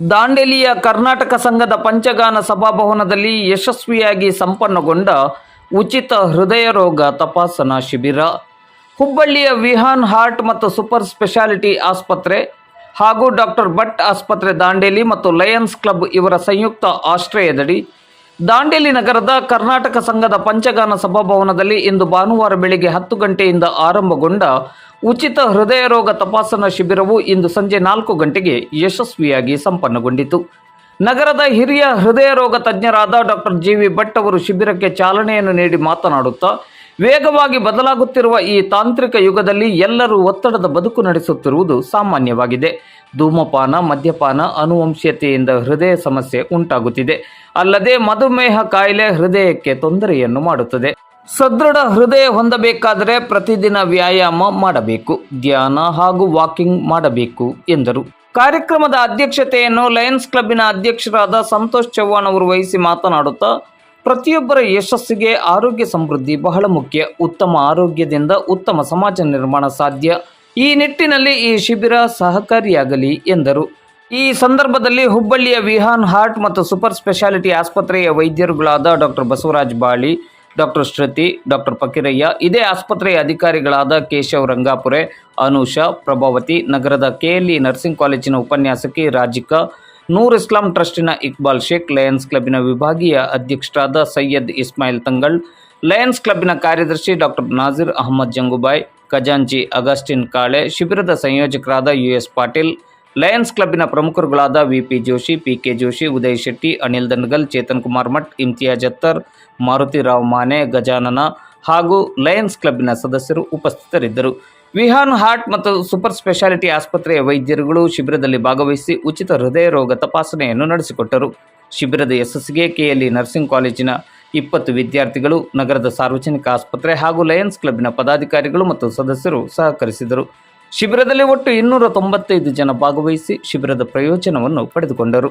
ದಾಂಡೇಲಿಯ ಕರ್ನಾಟಕ ಸಂಘದ ಪಂಚಗಾನ ಸಭಾಭವನದಲ್ಲಿ ಯಶಸ್ವಿಯಾಗಿ ಸಂಪನ್ನಗೊಂಡ ಉಚಿತ ಹೃದಯ ರೋಗ ತಪಾಸಣಾ ಶಿಬಿರ. ಹುಬ್ಬಳ್ಳಿಯ ವಿಹಾನ್ ಹಾರ್ಟ್ ಮತ್ತು ಸೂಪರ್ ಸ್ಪೆಷಾಲಿಟಿ ಆಸ್ಪತ್ರೆ ಹಾಗೂ ಡಾಕ್ಟರ್ ಭಟ್ ಆಸ್ಪತ್ರೆ ದಾಂಡೇಲಿ ಮತ್ತು ಲಯನ್ಸ್ ಕ್ಲಬ್ ಇವರ ಸಂಯುಕ್ತ ಆಶ್ರಯದಡಿ ದಾಂಡೇಲಿ ನಗರದ ಕರ್ನಾಟಕ ಸಂಘದ ಪಂಚಗಾನ ಸಭಾಭವನದಲ್ಲಿ ಇಂದು ಭಾನುವಾರ ಬೆಳಿಗ್ಗೆ ಹತ್ತು ಗಂಟೆಯಿಂದ ಆರಂಭಗೊಂಡ ಉಚಿತ ಹೃದಯ ರೋಗ ತಪಾಸಣಾ ಶಿಬಿರವು ಇಂದು ಸಂಜೆ ನಾಲ್ಕು ಗಂಟೆಗೆ ಯಶಸ್ವಿಯಾಗಿ ಸಂಪನ್ನಗೊಂಡಿತು. ನಗರದ ಹಿರಿಯ ಹೃದಯ ರೋಗ ತಜ್ಞರಾದ ಡಾಕ್ಟರ್ ಜಿ ವಿ ಭಟ್ ಅವರು ಶಿಬಿರಕ್ಕೆ ಚಾಲನೆಯನ್ನು ನೀಡಿ ಮಾತನಾಡುತ್ತಾ, ವೇಗವಾಗಿ ಬದಲಾಗುತ್ತಿರುವ ಈ ತಾಂತ್ರಿಕ ಯುಗದಲ್ಲಿ ಎಲ್ಲರೂ ಒತ್ತಡದ ಬದುಕು ನಡೆಸುತ್ತಿರುವುದು ಸಾಮಾನ್ಯವಾಗಿದೆ. ಧೂಮಪಾನ, ಮದ್ಯಪಾನ, ಅನುವಂಶೀಯತೆಯಿಂದ ಹೃದಯ ಸಮಸ್ಯೆ ಉಂಟಾಗುತ್ತಿದೆ. ಅಲ್ಲದೆ ಮಧುಮೇಹ ಕಾಯಿಲೆ ಹೃದಯಕ್ಕೆ ತೊಂದರೆಯನ್ನು ಮಾಡುತ್ತದೆ. ಸದೃಢ ಹೃದಯ ಹೊಂದಬೇಕಾದರೆ ಪ್ರತಿದಿನ ವ್ಯಾಯಾಮ ಮಾಡಬೇಕು. ಧ್ಯಾನ ಹಾಗೂ ವಾಕಿಂಗ್ ಮಾಡಬೇಕು ಎಂದರು. ಕಾರ್ಯಕ್ರಮದ ಅಧ್ಯಕ್ಷತೆಯನ್ನು ಲಯನ್ಸ್ ಕ್ಲಬ್ಬಿನ ಅಧ್ಯಕ್ಷರಾದ ಸಂತೋಷ್ ಚೌಹಾಣ್ ಅವರು ವಹಿಸಿ ಮಾತನಾಡುತ್ತಾ, ಪ್ರತಿಯೊಬ್ಬರ ಯಶಸ್ಸಿಗೆ ಆರೋಗ್ಯ ಸಮೃದ್ಧಿ ಬಹಳ ಮುಖ್ಯ. ಉತ್ತಮ ಆರೋಗ್ಯದಿಂದ ಉತ್ತಮ ಸಮಾಜ ನಿರ್ಮಾಣ ಸಾಧ್ಯ. ಈ ನಿಟ್ಟಿನಲ್ಲಿ ಈ ಶಿಬಿರ ಸಹಕಾರಿಯಾಗಲಿ ಎಂದರು. ಈ ಸಂದರ್ಭದಲ್ಲಿ ಹುಬ್ಬಳ್ಳಿಯ ವಿಹಾನ್ ಹಾರ್ಟ್ ಮತ್ತು ಸೂಪರ್ ಸ್ಪೆಷಾಲಿಟಿ ಆಸ್ಪತ್ರೆಯ ವೈದ್ಯರುಗಳಾದ ಡಾಕ್ಟರ್ ಬಸವರಾಜ್ ಬಾಳಿ ಡಾಕ್ಟರ್ ಶ್ರುತಿ ಡಾಕ್ಟರ್ ಫಕೀರಯ್ಯ, ಇದೇ ಆಸ್ಪತ್ರೆಯ ಅಧಿಕಾರಿಗಳಾದ ಕೇಶವ್ ರಂಗಾಪುರೆ, ಅನುಷಾ, ಪ್ರಭಾವತಿ, ನಗರದ ಕೆಎಲ್ಇ ನರ್ಸಿಂಗ್ ಕಾಲೇಜಿನ ಉಪನ್ಯಾಸಕಿ ರಾಜಿಕಾ, ನೂರ್ ಇಸ್ಲಾಂ ಟ್ರಸ್ಟಿನ ಇಕ್ಬಾಲ್ ಶೇಖ್, ಲಯನ್ಸ್ ಕ್ಲಬ್ಬಿನ ವಿಭಾಗೀಯ ಅಧ್ಯಕ್ಷರಾದ ಸೈಯದ್ ಇಸ್ಮಾಯಿಲ್ ತಂಗಳ್, ಲಯನ್ಸ್ ಕ್ಲಬ್ಬಿನ ಕಾರ್ಯದರ್ಶಿ ಡಾಕ್ಟರ್ ನಾಜಿರ್ ಅಹಮದ್ ಜಂಗುಬಾಯ್ ಖಜಾಂಚಿ ಅಗಸ್ಟಿನ್ ಕಾಳೆ, ಶಿಬಿರದ ಸಂಯೋಜಕರಾದ ಯು ಎಸ್ ಪಾಟೀಲ್, ಲಯನ್ಸ್ ಕ್ಲಬ್ಬಿನ ಪ್ರಮುಖರುಗಳಾದ VP Joshi P K Joshi, Uday Shetty, Anil Dangal Chetan Kumar Math, Imtiyaz Attar Marutirao Mane, Gajanana ಹಾಗೂ ಲಯನ್ಸ್ ಕ್ಲಬ್ಬಿನ ಸದಸ್ಯರು ಉಪಸ್ಥಿತರಿದ್ದರು. ವಿಹಾನ್ ಹಾರ್ಟ್ ಮತ್ತು ಸೂಪರ್ ಸ್ಪೆಷಾಲಿಟಿ ಆಸ್ಪತ್ರೆಯ ವೈದ್ಯರುಗಳು ಶಿಬಿರದಲ್ಲಿ ಭಾಗವಹಿಸಿ ಉಚಿತ ಹೃದಯ ರೋಗ ತಪಾಸಣೆಯನ್ನು ನಡೆಸಿಕೊಟ್ಟರು. ಶಿಬಿರದ ಯಶಸ್ಸಿಗೆ ಕೆಎಲ್ಇ ನರ್ಸಿಂಗ್ ಕಾಲೇಜಿನ ಇಪ್ಪತ್ತು ವಿದ್ಯಾರ್ಥಿಗಳು, ನಗರದ ಸಾರ್ವಜನಿಕ ಆಸ್ಪತ್ರೆ ಹಾಗೂ ಲಯನ್ಸ್ ಕ್ಲಬ್ನ ಪದಾಧಿಕಾರಿಗಳು ಮತ್ತು ಸದಸ್ಯರು ಸಹಕರಿಸಿದರು. ಶಿಬಿರದಲ್ಲಿ ಒಟ್ಟು ಇನ್ನೂರ ತೊಂಬತ್ತೈದು ಜನ ಭಾಗವಹಿಸಿ ಶಿಬಿರದ ಪ್ರಯೋಜನವನ್ನು ಪಡೆದುಕೊಂಡರು.